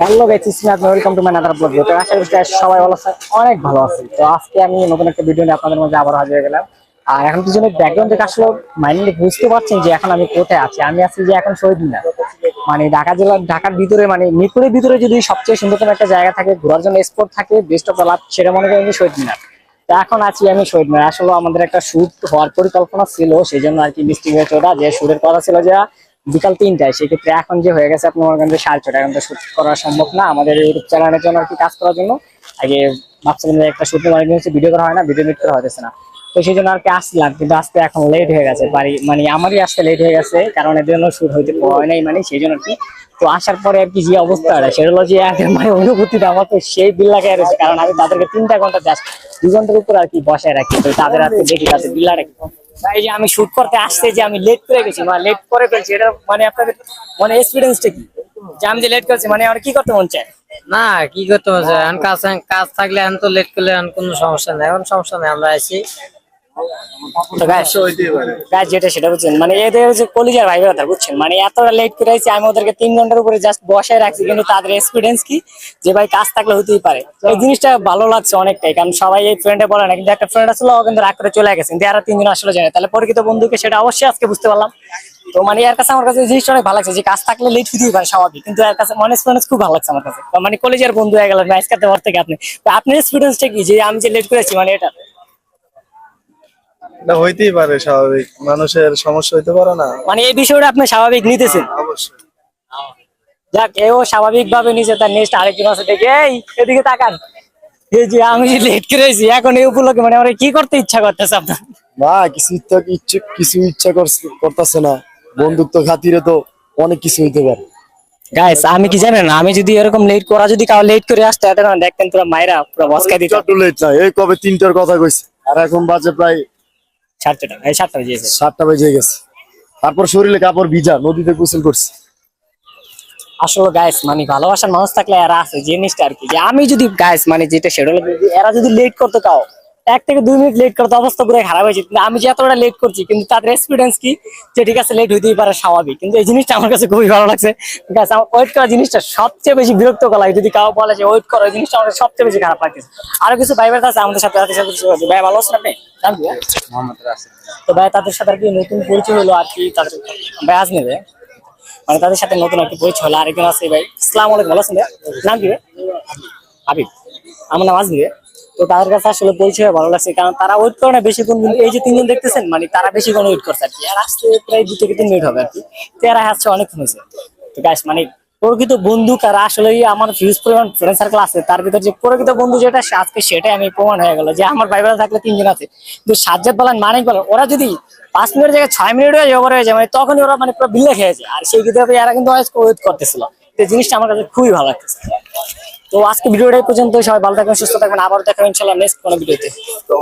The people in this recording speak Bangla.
Hello welcome to my blog তো আশা করি সবাই ভালো অনেক ভালো আছে। তো আজকে আমি নতুন একটা ভিডিও নিয়ে আপনাদের আবার হাজির গেলাম। আর এখন ব্যাকগ্রাউন্ড থেকে আসলে মাইন্ডলি বুঝতে পারছেন যে এখন আমি কোথায় আছি। আমি আছি যে এখন শহীদ মানে ঢাকা জেলার, ঢাকার ভিতরে মানে মিরপুরের ভিতরে যদি সবচেয়ে সুন্দরতম একটা জায়গা থাকে, ঘোরার জন্য স্পট থাকে বেস্ট অফ লাভ সেটা মনে করেন যে শহীদ মিনার তো এখন আছি আমি শহীদ মিনার আসলে আমাদের একটা শুট হওয়ার পরিকল্পনা ছিল সেই জন্য আর কি মিষ্টি হয়েছে ওটা, যে শুটের কথা ছিল যে বিকাল তিনটায়, সেক্ষেত্রে এখন যে হয়ে গেছে আপনি করেন যে সাড়ে ছটা এখন তো শুট করা সম্ভব না। আমাদের ইউটিউব চ্যানেলের জন্য আর কি কাজ করার জন্য। আগে ভাবছিলাম একটা শুটিং অনেকদিন হচ্ছে ভিডিও করা হয় না ভিডিও মিট করা হতেছে না। তো সেই জন্য আর কি আসলাম, কিন্তু আসতে এখন লেট হয়ে গেছে। বাড়ি মানে আমারই আসতে লেট হয়ে গেছে, কারণ এর জন্য শুট হইতে হয় নাই মানে সেই জন্য আর কি। তো আসার পরে আর কি যে অবস্থাটা, সেটা হলো যে একের মানে অনুভূতিটা আমার তো সেই বিল লাগাই রয়েছে কারণ আমি তাদেরকে তিনটা ঘণ্টা জাস্ট দু উপর আর কি বসায় রাখি। তো তাদের আজকে দেখি, তাদের বিল্লা রাখি। এই যে আমি শুট করতে আসতে যে আমি লেট করে গেছি মানে লেট করে ফেলছি, এটা মানে আপনাদের মানে এক্সপিরিয়েন্সটা কি? যে আমি যে লেট করেছি মানে আমার কি করতে মন চায়? না, কি করতে মন চায়? কাজ কাজ থাকলে এখন তো লেট করলে এখন কোনো সমস্যা নেই, এখন সমস্যা নেই, আমরা আছি। তো guys, guys, যেটা সেটা বুঝছেন। মানে এদের হচ্ছে কলিজার ভাই কথা বুঝছেন। মানে এতটা লেট করে আইছি আমি ওদেরকে তিন ঘণ্টার উপরে জাস্ট বসায় রাখছি কিন্তু তাদের এক্সপিরিয়েন্স কি? যে ভাই কাজ থাকলে হতেই পারে। এই জিনিসটা ভালো লাগছে অনেকটাই কারণ সবাই এই ফ্রেন্ডে বলে না কিন্তু একটা ফ্রেন্ড আসলে কিন্তু রাগ করে চলে গেছে কিন্তু এরা তিনজন আসলে জানে। তাহলে পরিচিত বন্ধুকে সেটা অবশ্যই আজকে বুঝতে পারলাম। তো মানে এর কাছে আমার কাছে জিনিসটা অনেক ভালো লাগছে যে কাজ থাকলে লেট হতেই পারে স্বাভাবিক কিন্তু এর কাছে মানে এক্সপিরিয়েন্স খুব ভালো লাগছে আমার কাছে। মানে কলেজের বন্ধু হয়ে গেল ম্যাচ কাটতে পর থেকে আপনি। তো আপনার এক্সপিরিয়েন্সটা কি? যে আমি যে লেট করেছি মানে এটা এটা হইতেই পারে স্বাভাবিক। মানুষের সমস্যা হইতে পারে না। মানে এই বিষয়টা আপনি স্বাভাবিক নিতেছেন? অবশ্যই। যাক এও স্বাভাবিক ভাবে নিচে তার নেক্সট আরেকজন আছে দেখে। এই এদিকে তাকান। এই যে আমি লেট করেছি এখন এই উপলক্ষে মানে আমার কি করতে ইচ্ছা করতেছে আপনার? না কিছু ইচ্ছা ইচ্ছে কিছু ইচ্ছা করছে- করতেছে না। বন্ধুত্ব খাতিরে তো অনেক কিছু হইতে পারে। গাইস আমি কি জানেন আমি যদি এরকম লেট করা যদি কাউ লেট করে আসতে এটা না দেখতেন পুরো মায়েরা পুরো বসকা দিত। লেট না এই কবে তিনটার কথা কইছে। আর এখন বাজে প্রায় সাড়ে ছটা এই সাতটা সাতটা বেজে গেছে। তারপর শরীরে কাপড় ভিজা নদীতে গোসল করছে। আসলে গাইস মানে ভালোবাসার মানুষ থাকলে এরা আছে জিনিসটা আর কি। যে আমি যদি গাইস মানে যেটা সেটা এরা যদি লেট করতো কাও এক থেকে দুই মিনিট লেট করতে অবস্থা পুরো খারাপ হয়েছে। কিন্তু আমি যে এতটা লেট করছি কিন্তু তাদের এক্সপিরিয়েন্স কি? যে ঠিক আছে লেট হইতেই পারে স্বাভাবিক। কিন্তু এই জিনিসটা আমার কাছে খুবই ভালো লাগছে। গাইস আমার ওয়েট করা জিনিসটা সবচেয়ে বেশি বিরক্ত করা লাগে। যদি কাউ বলে যে ওয়েট করো এই জিনিসটা আমার সবচেয়ে বেশি খারাপ লাগছে আরও কিছু ভাই ভাই আছে আমাদের সাথে? সাথে ভাই ভালো আছেন আপনি? ভাইয়া? তো ভাই তাদের সাথে আর কি নতুন পরিচয় হলো আর কি তাদের ভাই আজ নেবে মানে তাদের সাথে নতুন একটা পরিচয় হলো। আরেকজন আছে ভাই। ইসলাম আলাইকুম ভালো আছেন? নাম কি ভাই? হাবিব। আমার নাম আজমি ভাই। তো তাদের কাছে আসলে পরিচয় ভালো লাগছে, কারণ তারা ওয়েট করে না বেশিক্ষণ কিন্তু এই যে তিনজন দেখতেছেন মানে তারা বেশিক্ষণ ওয়েট করছে আর কি। আর আসতে প্রায় দু থেকে তিন মিনিট হবে আর কি। তো এরা আসছে অনেকক্ষণ হয়েছে। তো গাইস মানে প্রকৃত বন্ধু কারা আসলে আমার ফিউজ পরিমাণ ফ্রেন্ড সার্কেল আছে, তার ভিতর যে প্রকৃত বন্ধু যেটা আজকে সেটাই আমি প্রমাণ হয়ে গেল যে আমার বোনেরা থাকলে তিনজন আছে। কিন্তু সাজ্জাদ বলেন, মানিক বলেন, ওরা যদি পাঁচ মিনিটের জায়গায় ছয় মিনিট হয়ে ওভার হয়ে যায় মানে তখনই ওরা মানে পুরো বিলে খেয়েছে আর সেই ক্ষেত্রে এরা কিন্তু ওয়েট করতেছিল। তো জিনিসটা আমার কাছে খুবই ভালো লাগতেছে। তো আজকে ভিডিওটাই পর্যন্ত সবাই ভালো থাকবেন, সুস্থ থাকবেন। আবার দেখা হবে ইনশাল্লাহ নেক্সট কোনো ভিডিওতে। তো